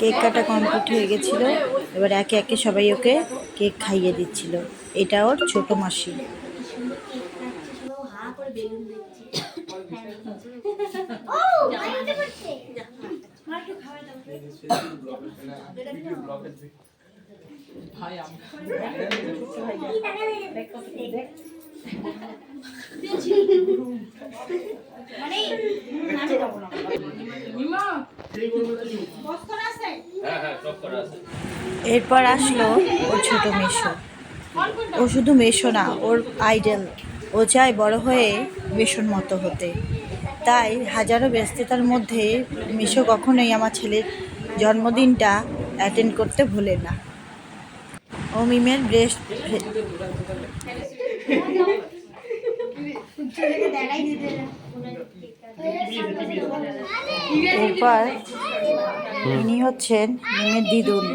Cake কাটা complete হয়ে গেছিল। এবার একে একে সবাই ওকে কেক খাইয়ে দিচ্ছিল। এটা ওর ছোট মাসি। এরপর আসলো ওর ছোট মেশো। ও শুধু মেশো না, ওর আইডল ও চায় বড় হয়ে মেশোর মতো হতে। তাই হাজারো ব্যস্ততার মধ্যে মিশো কখনোই আমার ছেলের জন্মদিনটা অ্যাটেন্ড করতে ভোলে না। ও মিমের ব্রেস্ট এরপর ইনি হচ্ছেন মিমের দিদুন।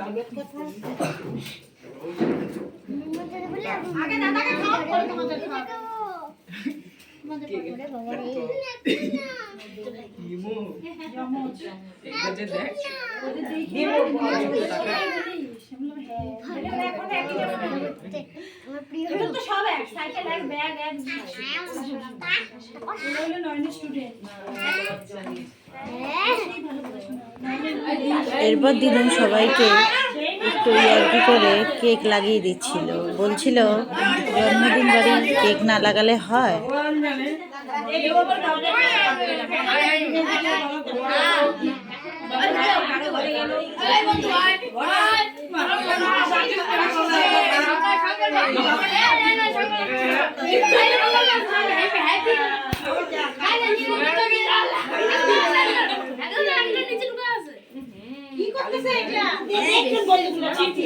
আগে এরপর দিদুন সবাইকে একটু ইয়ার্কি করে কেক লাগিয়ে দিচ্ছিল বলছিল জন্মদিন বাড়ি কেক না লাগালে হয় কি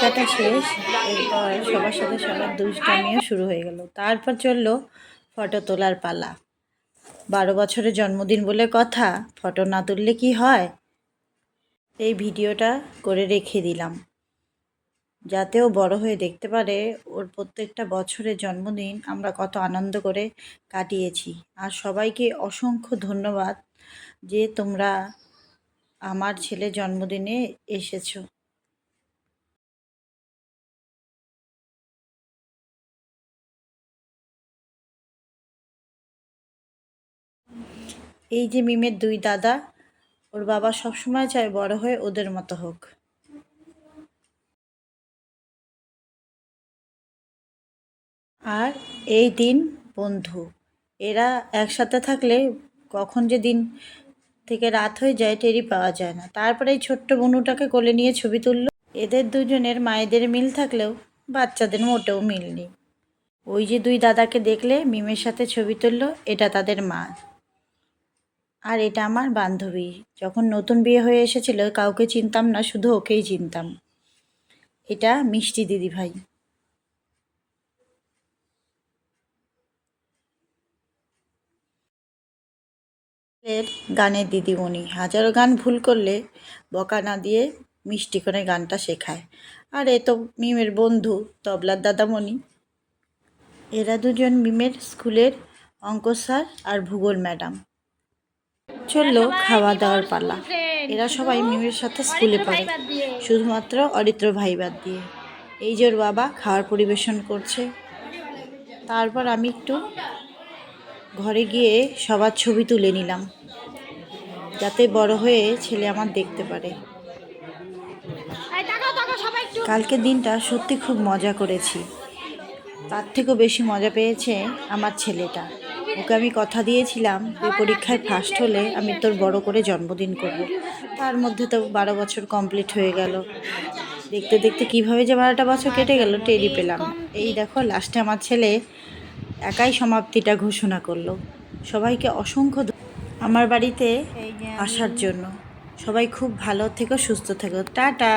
কাটা শেষ, এরপর সবার সাথে সবার দুষ্টামিও শুরু হয়ে গেল। তারপর চলল ফটো তোলার পালা। বারো বছরের জন্মদিন বলে কথা, ফটো না তুললে কি হয়? এই ভিডিওটা করে রেখে দিলাম। যাতে ও বড় হয়ে দেখতে পারে ওর প্রত্যেকটা বছরের জন্মদিন আমরা কত আনন্দ করে কাটিয়েছি। আর সবাইকে অসংখ্য ধন্যবাদ যে তোমরা আমার ছেলে জন্মদিনে এসেছ। এই যে মিমের দুই দাদা, ওর বাবা সবসময় চায় বড় হয়ে ওদের মতো হোক। আর এই দিন বন্ধু, এরা একসাথে থাকলে কখন যে দিন থেকে রাত হয়ে যায় টেরি পাওয়া যায় না। তারপরে এই ছোট্ট বনুটাকে কোলে নিয়ে ছবি তুললো। এদের দুজনের মায়েদের মিল থাকলেও বাচ্চাদের মোটেও মিল নেই। ওই যে দুই দাদাকে দেখলে মিমের সাথে ছবি তুললো, এটা তাদের মা। আর এটা আমার বান্ধবী। যখন নতুন বিয়ে হয়ে এসেছিল, কাউকে চিনতাম না, শুধু ওকেই চিনতাম। এটা মিষ্টি দিদি ভাই এর গানের দিদিমণি। হাজারো গান ভুল করলে বকা না দিয়ে মিষ্টি করে গানটা শেখায়। আর এ তো মিমের বন্ধু, তবলার দাদামণি। এরা দুজন মিমের স্কুলের অঙ্ক স্যার আর ভূগোল ম্যাডাম। চলল খাওয়া দাওয়ার পালা। এরা সবাই মিমের সাথে স্কুলে পড়ে। শুধুমাত্র অরিত্র ভাই বাদ দিয়ে। এই যে ওর বাবা, খাওয়ার পরিবেশন করছে। তারপর আমি একটু ঘরে গিয়ে সবার ছবি তুলে নিলাম। যাতে বড় হয়ে ছেলে আমার দেখতে পারে। কালকের দিনটা সত্যি খুব মজা করেছি। তার থেকেও বেশি মজা পেয়েছে আমার ছেলেটা। ওকে আমি কথা দিয়েছিলাম যে পরীক্ষায় ফার্স্ট হলে আমি তোর বড় করে জন্মদিন করব। তার মধ্যে তো বারো বছর কমপ্লিট হয়ে গেল। দেখতে দেখতে কীভাবে যে বারোটা বছর কেটে গেল টেরি পেলাম এই দেখো লাস্টে আমার ছেলে একাই সমাপ্তিটা ঘোষণা করল। সবাইকে অসংখ্য আমার বাড়িতে আসার জন্য। সবাই খুব ভালো থেকো সুস্থ থেকো। টাটা!